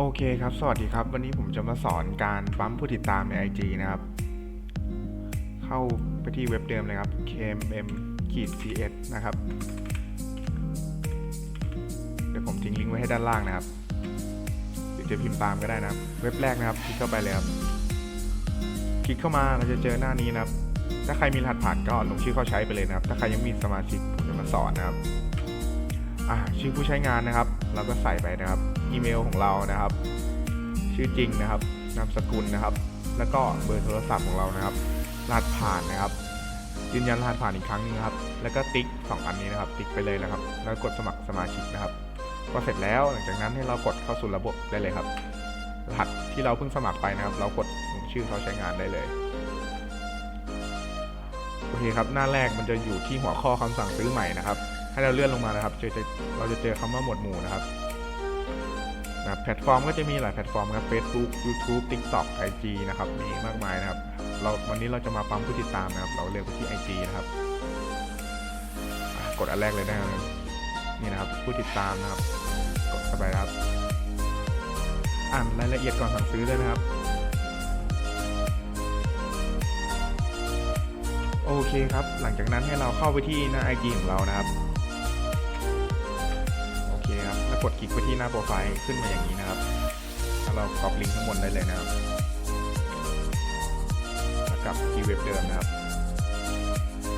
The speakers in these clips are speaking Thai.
โอเคครับ สวัสดีครับ วันนี้ผมจะมาสอนการปั๊มผู้ติดตามใน IG นะครับ เข้าไปที่เว็บเดิมเลยครับ kmm cs นะครับ เดี๋ยวผมทิ้งลิงก์ไว้ให้ด้านล่างนะครับหรือจะพิมพ์ตามก็ได้นะครับ เว็บแรกนะครับ คลิกเข้าไปเลยครับ คลิกเข้ามาเราจะเจอหน้านี้นะครับ ถ้าใครมีรหัสผ่านก็ลงชื่อเข้าใช้ไปเลยนะครับ ถ้าใครยังมีสมาชิกผมจะมาสอนนะครับ อ่าชื่อผู้ใช้งานนะครับ เราก็ใส่ไปนะครับ อีเมลของเรานะครับ ชื่อจริงนะครับ นามสกุลนะครับ แล้วก็เบอร์โทรศัพท์ของเรานะครับ รหัสผ่านนะครับ ยืนยันรหัสผ่านอีกครั้งหนึงครับ แล้วก็ติ๊กสองอันนี้นะครับ ติ๊กไปเลยนะครับ แล้วกดสมัครสมาชิกนะครับ พอเสร็จแล้วหลังจากนั้นให้เรากดเข้าสู่ระบบได้เลยครับ รหัสที่เราเพิ่งสมัครไปนะครับ เรากดชื่อเขาใช้งานได้เลยโอเคครับ หน้าแรกมันจะอยู่ที่หัวข้อคำสั่งซื้อใหม่นะครับ ให้เราเลื่อนลงมานะครับเจอจะเราจะเจอคำว่าหมวดหมู่นะครับนะแพลตฟอร์มก็จะมีหลายแพลตฟอร์มครับ Facebook YouTube TikTok IG นะครับมีมากมายนะครับเราวันนี้เราจะมาปั๊มผู้ติดตามนะครับ เราเลือกไปที่ IG นะครับกดอันแรกเลยนะครับนี่นะครับผู้ติดตามนะครับ กดเข้าไปครับ อ่านรายละเอียดก่อนสั่งซื้อเลยนะครับโอเคครับ หลังจากนั้นให้เราเข้าไปที่หน้า IG ของเรานะครับ กดคลิกไปที่หน้าโปรไฟล์ขึ้นมาอย่างนี้นะครับแล้วเรากรอกลิงก์ข้างบนได้เลยนะครับแล้วกลับที่เว็บเดิมนะครับ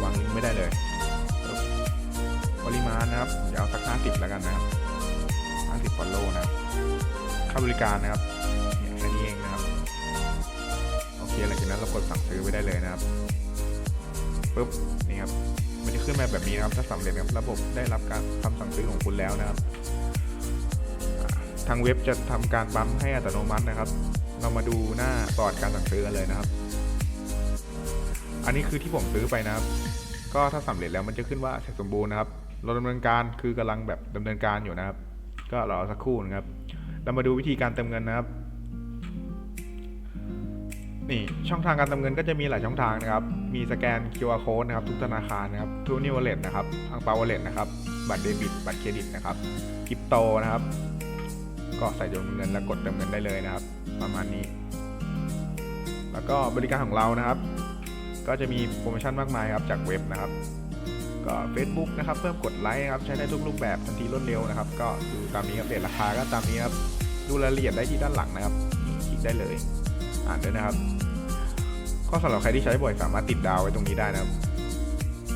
วางลิงก์ไม่ได้เลยปริมาณนะครับเดี๋ยวเอาสัก50แล้วกันนะครับ50 follow นะครับค่าบริการนะครับแค่นี้เองนะครับโอเคหลังจากนั้นเรากดสั่งซื้อไปได้เลยนะครับปุ๊บนี่ครับมันจะขึ้นมาแบบนี้นะครับ ถ้าสำเร็จครับระบบได้รับการคำสั่งซื้อของคุณแล้วนะครับ ทางเว็บจะทำการปั๊มให้อัตโนมัตินะครับ เรามาดูหน้าประวัติการสั่งซื้อกันเลยนะครับ อันนี้คือที่ผมซื้อไปนะครับ ก็ถ้าสำเร็จแล้วมันจะขึ้นว่าเสร็จสมบูรณ์นะครับ เราดำเนินการคือกำลังแบบดำเนินการอยู่นะครับ ก็รอสักครู่นะครับ เรามาดูวิธีการเติมเงินนะครับ นี่ช่องทางการเติมเงินก็จะมีหลายช่องทางนะครับ มีสแกน QR code นะครับ ทุกธนาคารนะครับทูนิวเวลตนะครับอังเปาวอลเลตนะครับ บัตรเดบิต บัตรเครดิตนะครับคริปโตนะครับ ก็ใส่จำนวนเงินแล้วกดเติมเงินได้เลยนะครับ ประมาณนี้ แล้วก็บริการของเรานะครับ ก็จะมีโปรโมชั่นมากมายครับจากเว็บนะครับ ก็ Facebook นะครับ เพิ่มกดไลค์ครับใช้ได้ทุกรูปแบบทันทีรวดเร็วนะครับ ก็ดูตามนี้ครับเรทราคาก็ตามนี้ครับดูรายละเอียดได้ที่ด้านหลังนะครับคลิกได้เลย อ่านด้วยนะครับ ก็สำหรับใครที่ใช้บ่อยสามารถติดดาวไว้ตรงนี้ได้นะครับ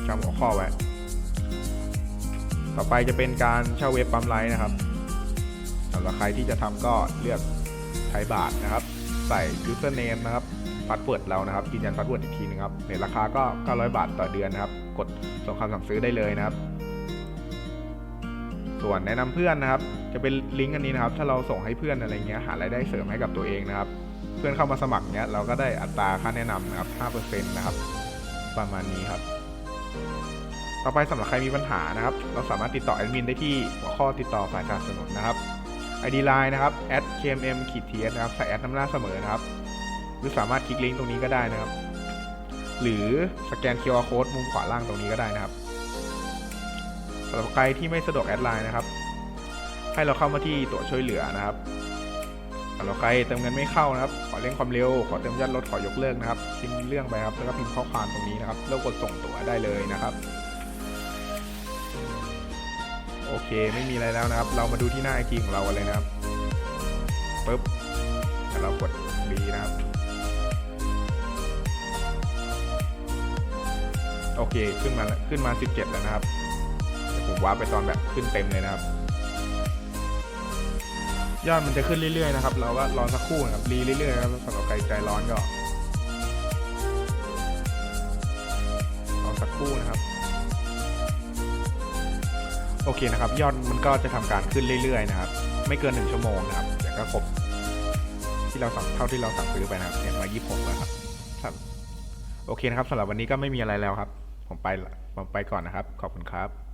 จำหัวข้อไว้ต่อไปจะเป็นการเช่าเว็บปั๊มไลน์นะครับ สำหรับใครที่จะทำก็เลือกใช้บาทนะครับ ใส่ username นะครับพาสเวิร์ดเรานะครับยืนยันพาสเวิร์ดอีกทีนึงครับในราคาก็ 900 บาทต่อเดือนนะครับ กดส่งคำสั่งซื้อได้เลยนะครับ ส่วนแนะนำเพื่อนนะครับ จะเป็นลิงก์อันนี้นะครับ ถ้าเราส่งให้เพื่อนอะไรเงี้ยหารายได้เสริมให้กับตัวเองนะครับ เพื่อนเข้ามาสมัครเนี้ยเราก็ได้อัตราค่าแนะนำนะครับ 5%นะครับ ประมาณนี้ครับต่อไปสำหรับใครมีปัญหานะครับ เราสามารถติดต่อแอดมินได้ที่หัวข้อติดต่อฝ่ายสนับสนุนนะครับ ID Line นะครับ @kmm ts นะครับใส่แอดน้ำหน้าเสมอนะครับ หรือสามารถคลิกลิงก์ตรงนี้ก็ได้นะครับ หรือสแกน QR code มุมขวาล่างตรงนี้ก็ได้นะครับสำหรับใครที่ไม่สะดวกแอดไลน์นะครับ ให้เราเข้ามาที่ตัวช่วยเหลือนะครับสำหรับใครเติมเงินไม่เข้านะครับ ขอเร่งความเร็ว ขอเติมยอดลดขอยกเลิกนะครับพิมพ์เรื่องไปครับแล้วก็พิมพ์ข้อความตรงนี้นะครับ แล้วกดส่งตั๋วได้เลยนะครับ โอเคไม่มีอะไรแล้วนะครับ เรามาดูที่หน้าไอจีของเราเลยนะครับปึ๊บแล้วเรากด B นะครับ โอเคขึ้นมาขึ้นมา 17 แล้วนะครับผมวาร์ปไปตอนแบบขึ้นเต็มเลยนะครับ ยอดมันจะขึ้นเรื่อยๆนะครับ เราก็รอสักครู่นะครับรีเรื่อยๆนะครับสำหรับใครใจร้อนก็รอสักครู่นะครับ โอเคนะครับ ยอดมันก็จะทำการขึ้นเรื่อยๆนะครับ ไม่เกินหนึ่งชั่วโมงนะครับแต่ก็ครบที่เราสั่งเท่าที่เราสั่งซื้อไปนะครับเนี่ยมา26แล้วครับครับ โอเคนะครับสำหรับวันนี้ก็ไม่มีอะไรแล้วครับ ผมไปผมไปก่อนนะครับ ขอบคุณครับ